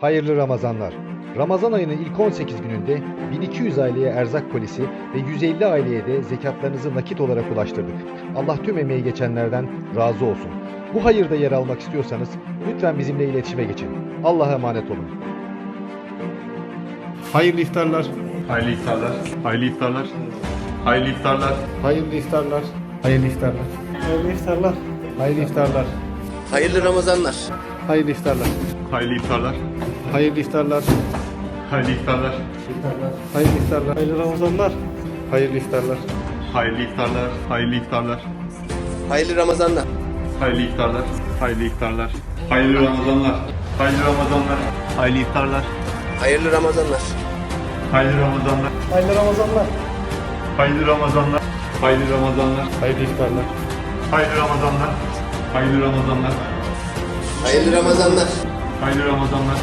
Hayırlı Ramazanlar. Ramazan ayının ilk 18 gününde 1200 aileye erzak polisi ve 150 aileye de zekatlarınızı nakit olarak ulaştırdık. Allah tüm emeği geçenlerden razı olsun. Bu hayırda yer almak istiyorsanız lütfen bizimle iletişime geçin. Allah'a emanet olun. Hayırlı iftarlar. Hayırlı iftarlar. Hayırlı iftarlar. Hayırlı iftarlar. Hayırlı iftarlar. Hayırlı iftarlar. Hayırlı iftarlar. Hayırlı iftarlar. Hayırlı Ramazanlar. Hayırlı iftarlar. Hayırlı iftarlar. Hayırlı iftarlar. Hayırlı iftarlar. Hayırlı iftarlar. Hayırlı Ramazanlar. Hayırlı iftarlar. Hayırlı iftarlar. Hayırlı iftarlar. Hayırlı Ramazanlar. Hayırlı iftarlar. Hayırlı iftarlar. Hayırlı Ramazanlar. Hayırlı Ramazanlar. Hayırlı iftarlar. Hayırlı Ramazanlar. Hayırlı Ramazanlar. Hayırlı Ramazanlar. Hayırlı Ramazanlar. Hayırlı Ramazanlar. Hayırlı iftarlar. Hayırlı Ramazanlar. Hayırlı Ramazanlar. Hayırlı Ramazanlar. Hayırlı Ramazanlar.